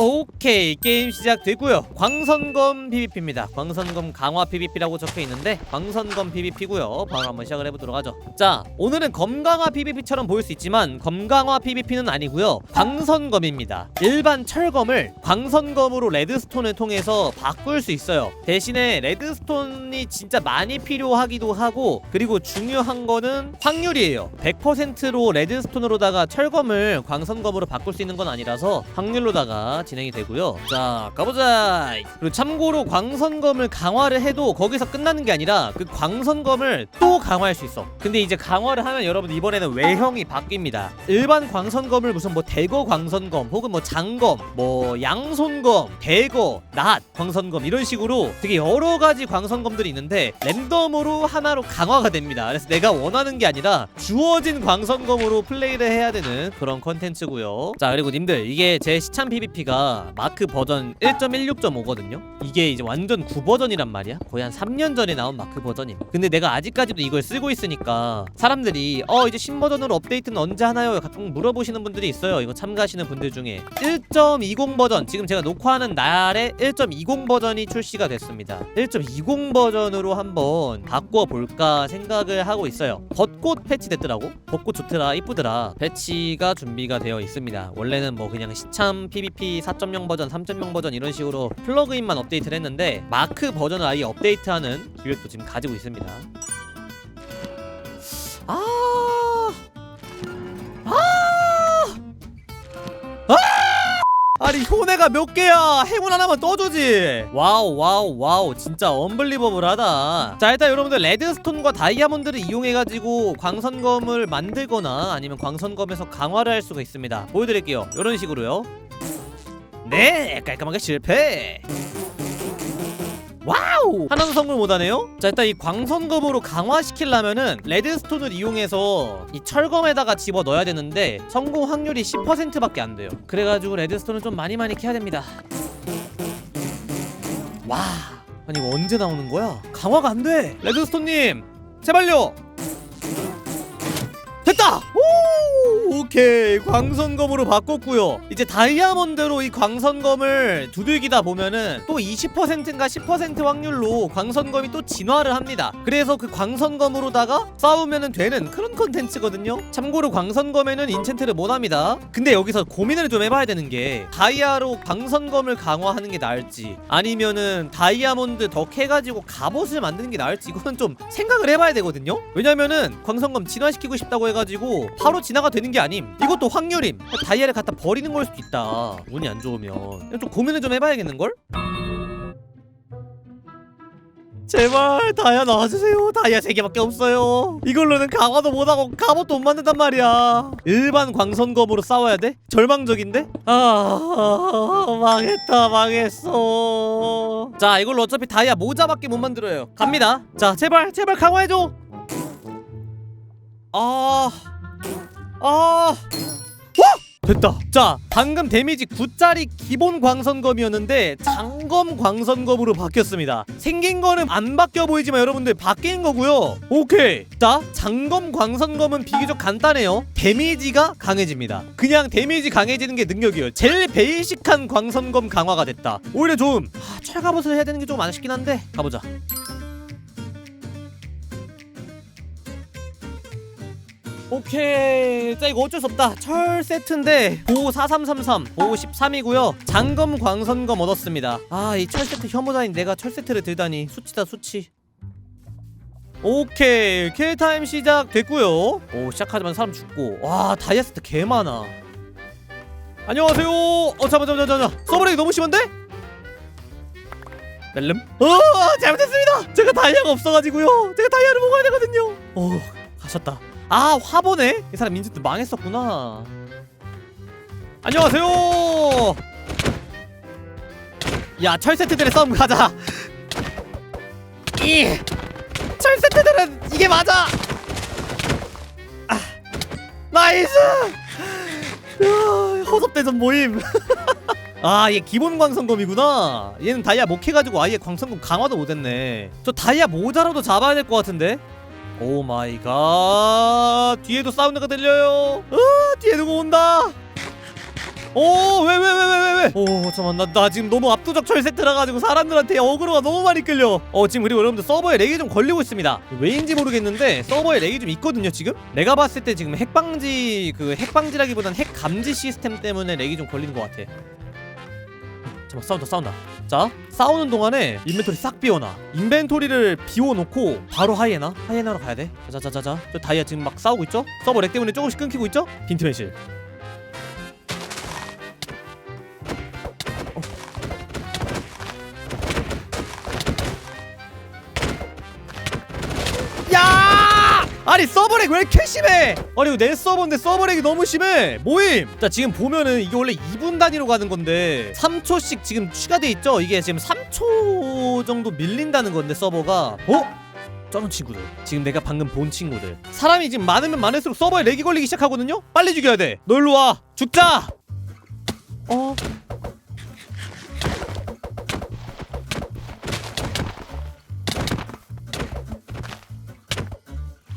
오케이 게임 시작되고요. 광선검 PVP입니다. 광선검 강화 PVP라고 적혀 있는데 광선검 PVP고요. 바로 한번 시작을 해보도록 하죠. 자 오늘은 검강화 PVP처럼 보일 수 있지만 검강화 PVP는 아니고요. 광선검입니다. 일반 철검을 광선검으로 레드스톤을 통해서 바꿀 수 있어요. 대신에 레드스톤이 진짜 많이 필요하기도 하고 그리고 중요한 거는 확률이에요. 100%로 레드스톤으로다가 철검을 광선검으로 바꿀 수 있는 건 아니라서 확률로다가 진행이 되고요. 자, 가보자. 그리고 참고로 광선검을 강화를 해도 거기서 끝나는 게 아니라 그 광선검을 또 강화할 수 있어. 근데 이제 강화를 하면 여러분 이번에는 외형이 바뀝니다. 일반 광선검을 무슨 뭐 대거 광선검 혹은 뭐 장검, 뭐 양손검, 대거, 낫 광선검 이런 식으로 되게 여러 가지 광선검들이 있는데 랜덤으로 하나로 강화가 됩니다. 그래서 내가 원하는 게 아니라 주어진 광선검으로 플레이를 해야 되는 그런 컨텐츠고요. 자 그리고 님들 이게 제 시참 PVP가 마크 버전 1.16.5거든요. 이게 이제 완전 9버전이란 말이야. 거의 한 3년 전에 나온 마크 버전임. 근데 내가 아직까지도 이걸 쓰고 있으니까 사람들이 어 이제 신버전으로 업데이트는 언제 하나요? 가끔 물어보시는 분들이 있어요. 이거 참가하시는 분들 중에 1.20 버전 지금 제가 녹화하는 날에 1.20 버전이 출시가 됐습니다. 1.20 버전으로 한번 바꿔 볼까 생각을 하고 있어요. 벚꽃 패치 됐더라고. 벚꽃 좋더라, 이쁘더라. 패치가 준비가 되어 있습니다. 원래는 뭐 그냥 시참 PVP 4.0 버전, 3.0 버전 이런 식으로 플러그인만 업데이트를 했는데 마크 버전을 아예 업데이트하는 기획도 지금 가지고 있습니다. 아, 아, 아! 아니 효네가 몇 개야? 행운 하나만 떠주지. 와우 와우 와우. 진짜 언블리버블하다. 자 일단 여러분들 레드스톤과 다이아몬드를 이용해가지고 광선검을 만들거나 아니면 광선검에서 강화를 할 수가 있습니다. 보여드릴게요. 이런 식으로요 네 깔끔하게 실패. 와우! 하나도 성공 못하네요? 자 일단 이 광선검으로 강화시키려면은 레드스톤을 이용해서 이 철검에다가 집어 넣어야 되는데 성공 확률이 10%밖에 안 돼요. 그래가지고 레드스톤을 좀 많이 많이 캐야 됩니다. 와 아니 이거 언제 나오는 거야? 강화가 안돼! 레드스톤님 제발요 오! 오케이 광선검으로 바꿨고요. 이제 다이아몬드로 이 광선검을 두들기다 보면은 또 20%인가 10% 확률로 광선검이 또 진화를 합니다. 그래서 그 광선검으로다가 싸우면은 되는 그런 컨텐츠거든요. 참고로 광선검에는 인챈트를 못합니다. 근데 여기서 고민을 좀 해봐야 되는 게 다이아로 광선검을 강화하는 게 나을지 아니면은 다이아몬드 더 캐가지고 갑옷을 만드는 게 나을지 이거는 좀 생각을 해봐야 되거든요. 왜냐면은 광선검 진화시키고 싶다고 해가지고 바로 진화가 되는 게 아님 이것도 확률임. 다이아를 갖다 버리는 걸 수도 있다. 운이 안 좋으면. 좀 고민을 좀 해봐야겠는걸? 제발 다이아 나와주세요. 다이아 3개밖에 없어요. 이걸로는 강화도 못하고 갑옷도 못 만든단 말이야. 일반 광선검으로 싸워야 돼? 절망적인데? 아 망했다 망했어. 자 이걸로 어차피 다이아 모자밖에 못 만들어요. 갑니다. 자 제발 제발 강화해줘. 아... 아... 됐다. 자, 방금 데미지 9짜리 기본 광선검이었는데 장검 광선검으로 바뀌었습니다. 생긴 거는 안 바뀌어 보이지만 여러분들 바뀐 거고요. 오케이. 자, 장검 광선검은 비교적 간단해요. 데미지가 강해집니다. 그냥 데미지 강해지는 게 능력이에요. 제일 베이식한 광선검 강화가 됐다. 오히려 좀 아, 철갑옷을 해야 되는 게 좀 아쉽긴 한데 가보자. 오케이. 자 이거 어쩔 수 없다. 철 세트인데 보호 4333 보호 13이고요. 장검 광선검 얻었습니다. 아 이 철 세트 혐오자인 내가 철 세트를 들다니. 수치다 수치. 오케이. 킬타임 시작됐고요. 오 시작하자마자 사람 죽고. 와 다이아 세트 개 많아. 안녕하세요. 어 잠깐만 잠깐만 잠깐만 서브렉이 너무 심한데? 멜름? 어 잘못했습니다. 제가 다이아가 없어가지고요. 제가 다이아를 먹어야 되거든요. 오 가셨다 아 화보네? 이 사람 인증도 망했었구나. 안녕하세요! 야 철세트들의 싸움 가자. 이 철세트들은 이게 맞아! 아, 나이스! 야, 허섭대전 모임. 아 얘 기본 광선검이구나. 얘는 다이아 못 캐가지고 아예 광선검 강화도 못했네. 저 다이아 모자라도 잡아야 될 것 같은데 오 마이 갓 뒤에도 사운드가 들려요. 어 뒤에 누구 온다. 오왜 왜 왜 왜 왜왜? 오 잠깐만. 나, 나 지금 너무 압도적 철세트라 가지고 사람들한테 어그로가 너무 많이 끌려. 어 지금 그리고 여러분들 서버에 렉이 좀 걸리고 있습니다. 왜인지 모르겠는데 서버에 렉이 좀 있거든요 지금? 내가 봤을 때 지금 핵방지 그 핵방지라기보단 핵 감지 시스템 때문에 렉이 좀 걸리는 것 같아 잠깐 싸운다 싸운다. 자 싸우는 동안에 인벤토리 싹 비워놔. 인벤토리를 비워놓고 바로 하이에나? 하이에나로 가야 돼? 자자자자자. 저 다이아 지금 막 싸우고 있죠? 서버 렉 때문에 조금씩 끊기고 있죠? 빈티맨실 아니 서버렉 왜 이렇게 심해? 아니 내 서버인데 서버렉이 너무 심해. 모임. 자 지금 보면은 이게 원래 2분 단위로 가는 건데 3초씩 지금 추가돼 있죠? 이게 지금 3초 정도 밀린다는 건데 서버가 어? 저런 친구들 지금 내가 방금 본 친구들 사람이 지금 많으면 많을수록 서버에 렉이 걸리기 시작하거든요? 빨리 죽여야 돼너 일로 와 죽자 어?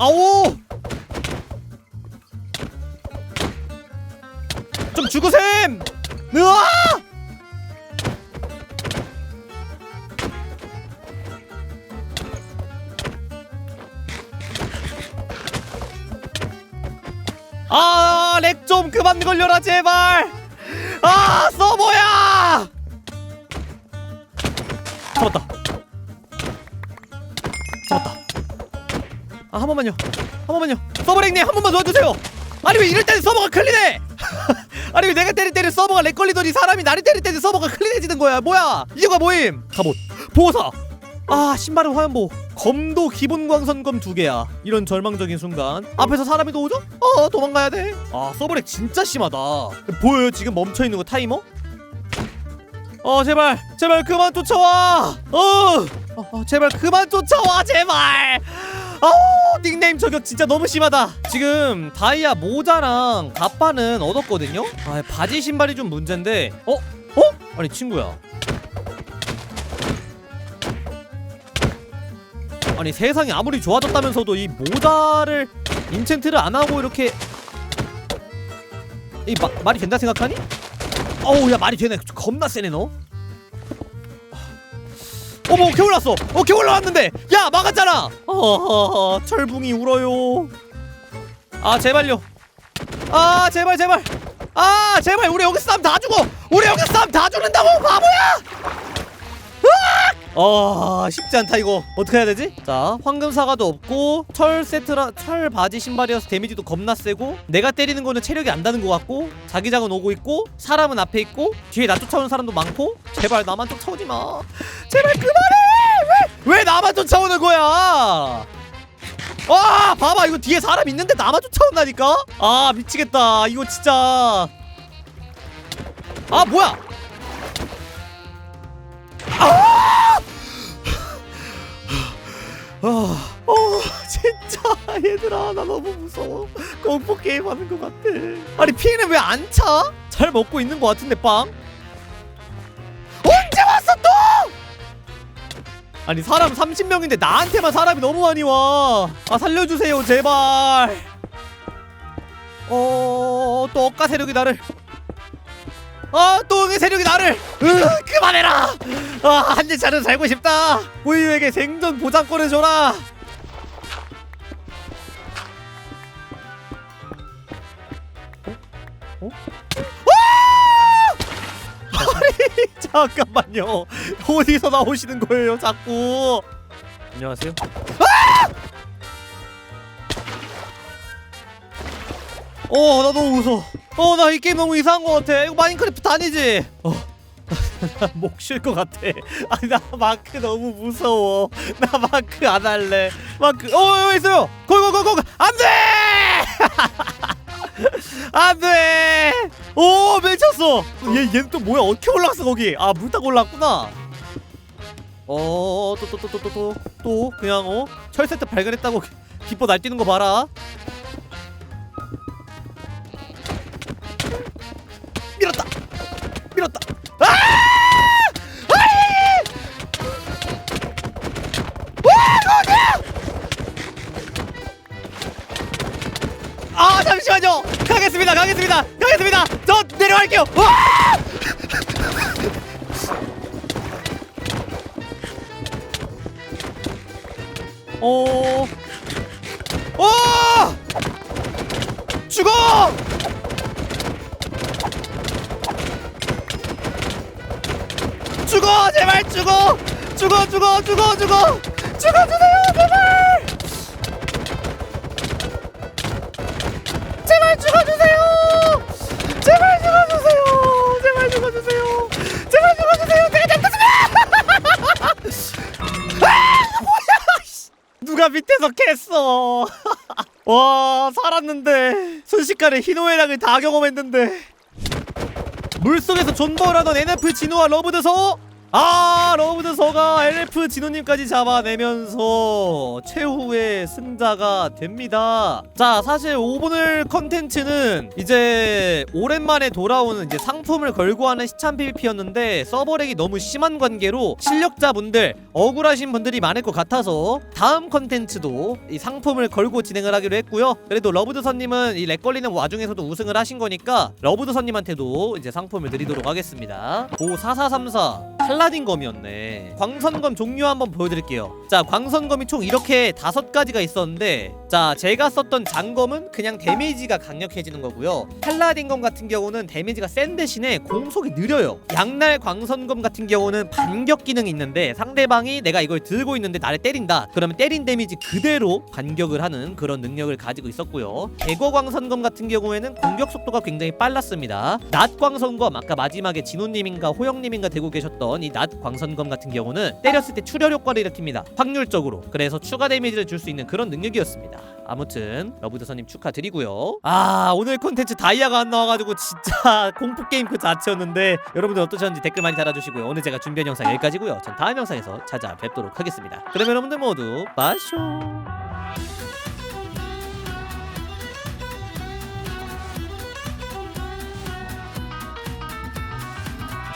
아오! 좀 죽으셈! 으아! 아, 렉 좀 그만 걸려라 제발. 아, 서버야! 잡았다. 아, 한 번만요. 한 번만요. 서버렉님 한 번만 도와주세요. 아니 왜 이럴 때는 서버가 클린해? 아니 왜 내가 때릴 때는 서버가 렉 걸리더니 사람이 나를 때릴 때는 서버가 클린해지는 거야? 뭐야? 이유가 뭐임? 갑옷, 보호사. 아 신발은 화면보 검도 기본 광선검 두 개야 이런 절망적인 순간 앞에서 사람이 또 오죠? 어 도망가야 돼아 서버렉 진짜 심하다 보여요 지금 멈춰있는 거 타이머? 어 제발 제발 그만 쫓아와 어, 어, 어 제발 그만 쫓아와 제발 아우 닉네임 저격 진짜 너무 심하다. 지금 다이아 모자랑 갑바는 얻었거든요? 아 바지 신발이 좀 문제인데 어? 어? 아니 친구야. 아니 세상이 아무리 좋아졌다면서도 이 모자를 인챈트를 안 하고 이렇게 이 마, 말이 된다 생각하니? 어우 야 말이 되네. 겁나 세네 너. 어머 어깨 올랐어. 어깨 올라왔는데 야 막았잖아! 어 철붕이 울어요. 아 제발요. 아 제발 제발. 아 제발 우리 여기 싸움 다 죽어 우리 여기 싸움 다 죽는다고 바보야! 아 쉽지 않다 이거. 어떻게 해야 되지? 자 황금 사과도 없고 철 세트라 철 바지 신발이어서 데미지도 겁나 세고 내가 때리는 거는 체력이 안 다는 것 같고 자기장은 오고 있고 사람은 앞에 있고 뒤에 나 쫓아오는 사람도 많고 제발 나만 쫓아오지 마. 제발 그만해 왜, 왜 나만 쫓아오는 거야? 와 봐봐 이거 뒤에 사람 있는데 나만 쫓아온다니까? 아 미치겠다. 이거 진짜. 아 뭐야? 아, 어, 진짜. 얘들아 나 너무 무서워. 공포 게임 하는 것 같아. 아니 피는 왜 안 차? 잘 먹고 있는 것 같은데 빵? 아니 사람 30명인데 나한테만 사람이 너무 많이 와 아 살려주세요 제발. 어 또 억가 세력이 나를. 아또 응의 세력이 나를. 으 그만해라. 아 한대 차는 살고 싶다. 우유에게 생존 보장권을 줘라. 어? 어? 아! 아니 잠깐만요 어디서 나오시는 거예요 자꾸 안녕하세요 어, 나 너무 무서워. 어, 나 이 게임 너무 이상한 것 같아. 이거 마인크래프트 아니지? 어. 목쉴것 같아. 아니, 나 마크 너무 무서워. 나 마크 안 할래. 마크, 어, 여기 있어요. 거기, 거기, 거기, 안 돼! 안 돼! 오, 맺혔어! 얘, 얘는 또 뭐야? 어떻게 올라갔어, 거기? 아, 물 타고 올라갔구나. 어, 또, 또, 또, 또, 또, 그냥, 어? 철세트 발견했다고 기뻐 날뛰는 거 봐라. 갈게요. 와! 어. 어! 죽어! 죽어! 제발 죽어! 죽어 죽어 죽어 죽어! 죽어주세 순식간에 희노애락을 다 경험했는데. 물속에서 존버하던 NF 진우와 러브드서 아 러브드 서가 LF 진우님까지 잡아내면서 최후의 승자가 됩니다. 자 사실 오늘 컨텐츠는 이제 오랜만에 돌아오는 이제 상품을 걸고 하는 시참 PVP였는데 서버렉이 너무 심한 관계로 실력자분들 억울하신 분들이 많을 것 같아서 다음 컨텐츠도 이 상품을 걸고 진행을 하기로 했고요. 그래도 러브드 서님은 이 렉 걸리는 와중에서도 우승을 하신 거니까 러브드 서님한테도 이제 상품을 드리도록 하겠습니다. 오4434 팔라딘검이었네. 광선검 종류 한번 보여드릴게요. 자 광선검이 총 이렇게 다섯 가지가 있었는데 자 제가 썼던 장검은 그냥 데미지가 강력해지는 거고요. 팔라딘검 같은 경우는 데미지가 센 대신에 공속이 느려요. 양날 광선검 같은 경우는 반격 기능이 있는데 상대방이 내가 이걸 들고 있는데 나를 때린다. 그러면 때린 데미지 그대로 반격을 하는 그런 능력을 가지고 있었고요. 개거 광선검 같은 경우에는 공격 속도가 굉장히 빨랐습니다. 낮 광선검 아까 마지막에 진호님인가 호영님인가 되고 계셨던 이 낮 광선검 같은 경우는 때렸을 때 출혈 효과를 일으킵니다. 확률적으로. 그래서 추가 데미지를 줄 수 있는 그런 능력이었습니다. 아무튼 러브드서님 축하드리고요. 아 오늘 콘텐츠 다이아가 안 나와가지고 진짜 공포 게임 그 자체였는데 여러분들 어떠셨는지 댓글 많이 달아주시고요. 오늘 제가 준비한 영상 여기까지고요. 전 다음 영상에서 찾아뵙도록 하겠습니다. 그럼 여러분들 모두 빠쇼